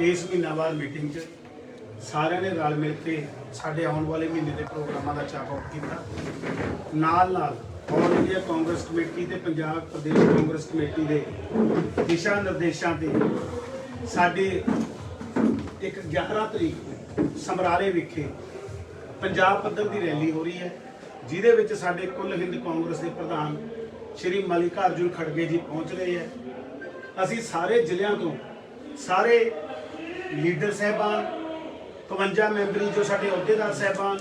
ਇਸ ਮਹੀਨਾਵਾਰ ਮੀਟਿੰਗ 'ਚ ਸਾਰਿਆਂ ਨੇ ਰਲ ਮਿਲ ਕੇ ਸਾਡੇ ਆਉਣ ਵਾਲੇ ਮਹੀਨੇ ਦੇ ਪ੍ਰੋਗਰਾਮਾਂ ਦਾ ਚਾਕ ਆਊਟ ਕੀਤਾ। ਨਾਲ ਨਾਲ ਆਲ ਇੰਡੀਆ ਕਾਂਗਰਸ ਕਮੇਟੀ ਤੇ ਪੰਜਾਬ ਪ੍ਰਦੇਸ਼ ਕਾਂਗਰਸ ਕਮੇਟੀ ਦੇ ਦਿਸ਼ਾ ਨਿਰਦੇਸ਼ਾਂ ਤੇ ਸਾਡੇ ਇੱਕ 11 ਤਰੀਕ ਸਮਰਾਲੇ ਵਿਖੇ ਪੰਜਾਬ ਪੱਧਰ ਦੀ ਰੈਲੀ ਹੋ ਰਹੀ ਹੈ, ਜਿਹਦੇ ਵਿੱਚ ਸਾਡੇ ਕੁੱਲ ਹਿੰਦ ਕਾਂਗਰਸ ਦੇ ਪ੍ਰਧਾਨ ਸ਼੍ਰੀ ਮਲਿਕਾਰਜੁਨ ਖੜਗੇ ਜੀ ਪਹੁੰਚ ਰਹੇ ਹੈ। ਅਸੀਂ ਸਾਰੇ ਜ਼ਿਲ੍ਹਿਆਂ ਤੋਂ ਸਾਰੇ ਲੀਡਰ ਸਹਿਬਾਨ 52 ਮੈਂਬਰੀ ਜੋ ਸਾਡੇ ਅਹੁਦੇਦਾਰ ਸਹਿਬਾਨ,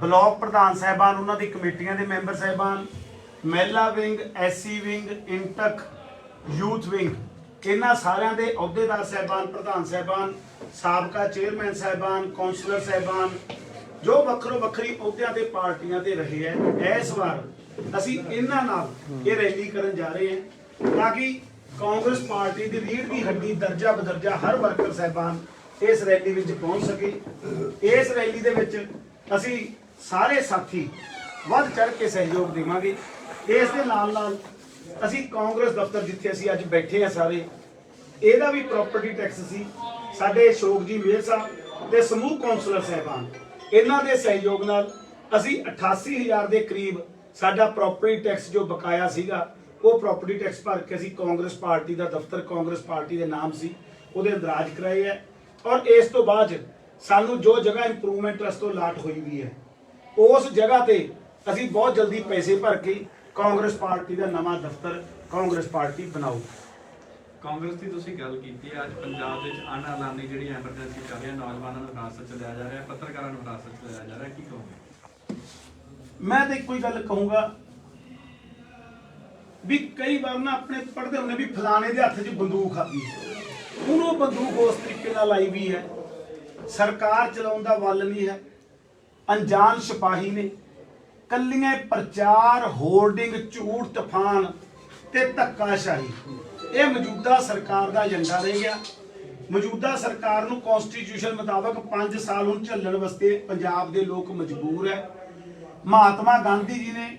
ਬਲਾਕ ਪ੍ਰਧਾਨ ਸਹਿਬਾਨ, ਉਹਨਾਂ ਦੀ ਕਮੇਟੀਆਂ ਦੇ ਮੈਂਬਰ ਸਹਿਬਾਨ, ਮਹਿਲਾ wing, SC wing, INTUC, youth wing, ਇਹਨਾਂ ਸਾਰਿਆਂ ਦੇ ਅਹੁਦੇਦਾਰ ਸਹਿਬਾਨ, ਪ੍ਰਧਾਨ ਸਹਿਬਾਨ, ਸਾਬਕਾ ਚੇਅਰਮੈਨ ਸਹਿਬਾਨ, ਕੌਂਸਲਰ ਸਹਿਬਾਨ, ਜੋ ਵੱਖਰੋ ਵੱਖਰੀ ਅਹੁਦਿਆਂ ਤੇ ਪਾਰਟੀਆਂ ਤੇ ਰਹੇ ਹੈ, ਇਸ ਵਾਰ ਅਸੀਂ ਇਹਨਾਂ ਨਾਲ ਇਹ ਰੈਲੀ ਕਰਨ ਜਾ ਰਹੇ ਹਾਂ, ਤਾਂ ਕਿ ਕਾਂਗਰਸ ਪਾਰਟੀ ਦੀ ਰੀੜ ਦੀ ਹੱਡੀ ਦਰਜਾ ਬਦਰਜਾ ਹਰ ਵਰਕਰ ਸਹਿਬਾਨ ਇਸ ਰੈਲੀ ਵਿੱਚ ਪਹੁੰਚ ਸਕੇ। ਇਸ ਰੈਲੀ ਦੇ ਵਿੱਚ ਅਸੀਂ ਸਾਰੇ ਸਾਥੀ ਵੱਧ ਚੜ ਕੇ ਸਹਿਯੋਗ ਦੇਵਾਂਗੇ। ਇਸ ਦੇ ਨਾਲ ਨਾਲ ਅਸੀਂ ਕਾਂਗਰਸ ਦਫ਼ਤਰ ਜਿੱਥੇ ਅਸੀਂ ਅੱਜ ਬੈਠੇ ਆ ਸਾਰੇ, ਇਹਦਾ ਵੀ ਪ੍ਰਾਪਰਟੀ ਟੈਕਸ ਸੀ। ਸਾਡੇ ਅਸ਼ੋਕ ਜੀ ਮੇਰ ਸਾਹਿਬ ਤੇ ਸਮੂਹ ਕਾਉਂਸਲਰ ਸਹਿਬਾਨ, ਇਹਨਾਂ ਦੇ ਸਹਿਯੋਗ ਨਾਲ ਅਸੀਂ 88000 ਦੇ ਕਰੀਬ ਸਾਡਾ ਪ੍ਰਾਪਰਟੀ ਟੈਕਸ ਜੋ ਬਕਾਇਆ ਸੀਗਾ ਉਹ ਪ੍ਰਾਪਰਟੀ ਟੈਕਸ ਭਰ ਕੇ ਅਸੀਂ ਕਾਂਗਰਸ ਪਾਰਟੀ ਦਾ ਦਫ਼ਤਰ ਕਾਂਗਰਸ ਪਾਰਟੀ ਦੇ ਨਾਮ ਸੀ ਉਹਦੇ ਅੰਦਰਾਜ ਕਰਾਏ ਹੈ। ਔਰ ਇਸ ਤੋਂ ਬਾਅਦ ਸਾਨੂੰ ਜੋ ਜਗ੍ਹਾ ਇੰਪਰੂਵਮੈਂਟ ਟਰਸਟ ਤੋਂ ਲਾਟ ਹੋਈ ਵੀ ਹੈ। ਉਸ ਜਗ੍ਹਾ ਤੇ ਅਸੀਂ ਬਹੁਤ ਜਲਦੀ ਪੈਸੇ ਭਰ ਕੇ ਕਾਂਗਰਸ ਪਾਰਟੀ ਦਾ ਨਵਾਂ ਦਫ਼ਤਰ ਕਾਂਗਰਸ ਪਾਰਟੀ ਬਣਾਊ ਕਾਂਗਰਸ ਦੀ ਤੁਸੀਂ ਗੱਲ ਕੀਤੀ ਹੈ ਅੱਜ ਪੰਜਾਬ ਦੇ ਵਿੱਚ ਅਨਐਲਾਨੀ ਜਿਹੜੀ ਐਮਰਜੈਂਸੀ ਚੱਲ ਰਹੀ ਹੈ ਨੌਜਵਾਨਾਂ ਨੂੰ ਹਿਰਾਸਤ ਚ ਲਿਆ ਜਾ ਰਿਹਾ ਹੈ ਪੱਤਰਕਾਰਾਂ ਨੂੰ ਹਿਰਾਸਤ ਚ ਲਿਆ ਜਾ ਰਿਹਾ ਹੈ ਕੀ ਕਹੋਗੇ? ਮੈਂ ਤਾਂ ਇੱਕੋ ਹੀ ਗੱਲ ਕਹੂੰਗਾ ਵੀ ਕਈ ਵਾਰ ਨਾ ਆਪਣੇ ਪੜਦੇ ਹੁੰਦੇ ਵੀ ਫਲਾਣੇ ਦੇ ਹੱਥ 'ਚ ਬੰਦੂਕ ਆਦੀ ਉਹਨੂੰ ਬੰਦੂਕ ਉਸ ਤਰੀਕੇ ਨਾਲ ਲਾਈ ਵੀ ਹੈ। ਸਰਕਾਰ ਚਲਾਉਣ ਦਾ ਵੱਲ ਨਹੀਂ ਹੈ। ਅਣਜਾਣ ਸਿਪਾਹੀ ਨੇ। ਕੱਲੀਆਂ ਪ੍ਰਚਾਰ, ਹੋਰਡਿੰਗ, ਝੂਠ, ਤੂਫਾਨ ਤੇ ਧੱਕਾਸ਼ਾਹੀ। ਇਹ ਮੌਜੂਦਾ ਸਰਕਾਰ ਦਾ ਏਜੰਡਾ ਰਹਿ ਗਿਆ। ਮੌਜੂਦਾ ਸਰਕਾਰ ਨੂੰ ਕਨਸਟੀਟਿਊਸ਼ਨ ਮੁਤਾਬਕ 5 ਸਾਲ ਹੁਣ ਝੱਲਣ ਵਾਸਤੇ ਪੰਜਾਬ ਦੇ ਲੋਕ ਮਜਬੂਰ ਹੈ। ਮਹਾਤਮਾ ਗਾਂਧੀ ਜੀ ਨੇ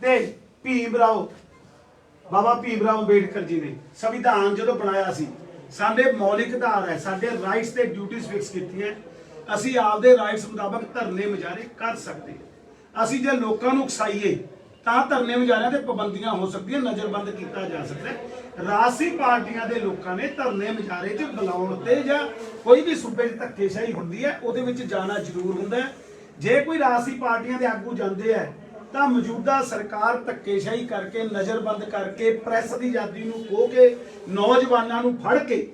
ਤੇ ਭੀਮ ਰਾਓ ਬਾਬਾ ਭੀਮ ਰਾਓ ਅੰਬੇਡਕਰ ਜੀ ਨੇ ਸੰਵਿਧਾਨ ਜਦੋਂ ਬਣਾਇਆ ਸੀ, ਸਾਡੇ ਮੌਲਿਕ ਆਧਾਰ ਹੈ, ਸਾਡੇ ਰਾਈਟਸ ਤੇ ਡਿਊਟੀਆਂ ਫਿਕਸ ਕੀਤੀਆਂ ਅਸੀਂ ਆਪਦੇ ਰਾਈਟਸ ਮੁਤਾਬਕ ਧਰਨੇ ਮੁਜ਼ਾਹਰੇ ਕਰ ਸਕਦੇ ਹਾਂ। ਅਸੀਂ ਜੇ ਲੋਕਾਂ ਨੂੰ ਉਕਸਾਈਏ, ਤਾਂ ਧਰਨੇ ਮੁਜ਼ਾਹਰਿਆਂ ਤੇ ਪਾਬੰਦੀਆਂ ਹੋ ਸਕਦੀਆਂ, ਨਜ਼ਰਬੰਦ ਕੀਤਾ ਜਾ ਸਕਦਾ ਹੈ। ਰਾਜਸੀ ਪਾਰਟੀਆਂ ਦੇ ਲੋਕਾਂ ਨੇ ਧਰਨੇ ਮੁਜ਼ਾਰੇ 'ਚ ਬੁਲਾਉਣ ਤੇ ਜਾਂ ਕੋਈ ਵੀ ਸੂਬੇ 'ਚ ਧੱਕੇਸ਼ਾਹੀ ਹੁੰਦੀ ਹੈ, ਉਹਦੇ ਵਿੱਚ ਜਾਣਾ ਜ਼ਰੂਰ ਹੁੰਦਾ ਹੈ ਜੇ ਕੋਈ ਰਾਜਸੀ ਪਾਰਟੀਆਂ ਦੇ ਆਗੂ ਜਾਂਦੇ ਹੈ ਤਾਂ ਮੌਜੂਦਾ ਸਰਕਾਰ ਧੱਕੇਸ਼ਾਹੀ ਕਰਕੇ, ਨਜ਼ਰਬੰਦ ਕਰਕੇ, ਪ੍ਰੈਸ ਦੀ ਆਜ਼ਾਦੀ ਨੂੰ ਖੋਹ ਕੇ, ਨੌਜਵਾਨਾਂ ਨੂੰ ਫੜ ਕੇ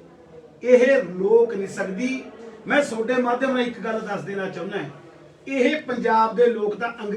ਇਹ ਲੋਕ ਨਹੀਂ ਸਕਦੀ। ਮੈਂ ਤੁਹਾਡੇ ਮਾਧਿਅਮ ਨਾਲ ਇੱਕ ਗੱਲ ਦੱਸ ਦੇਣਾ ਚਾਹੁੰਦਾ। ਇਹ ਪੰਜਾਬ ਦੇ ਲੋਕ ਤਾਂ ਅੰਗ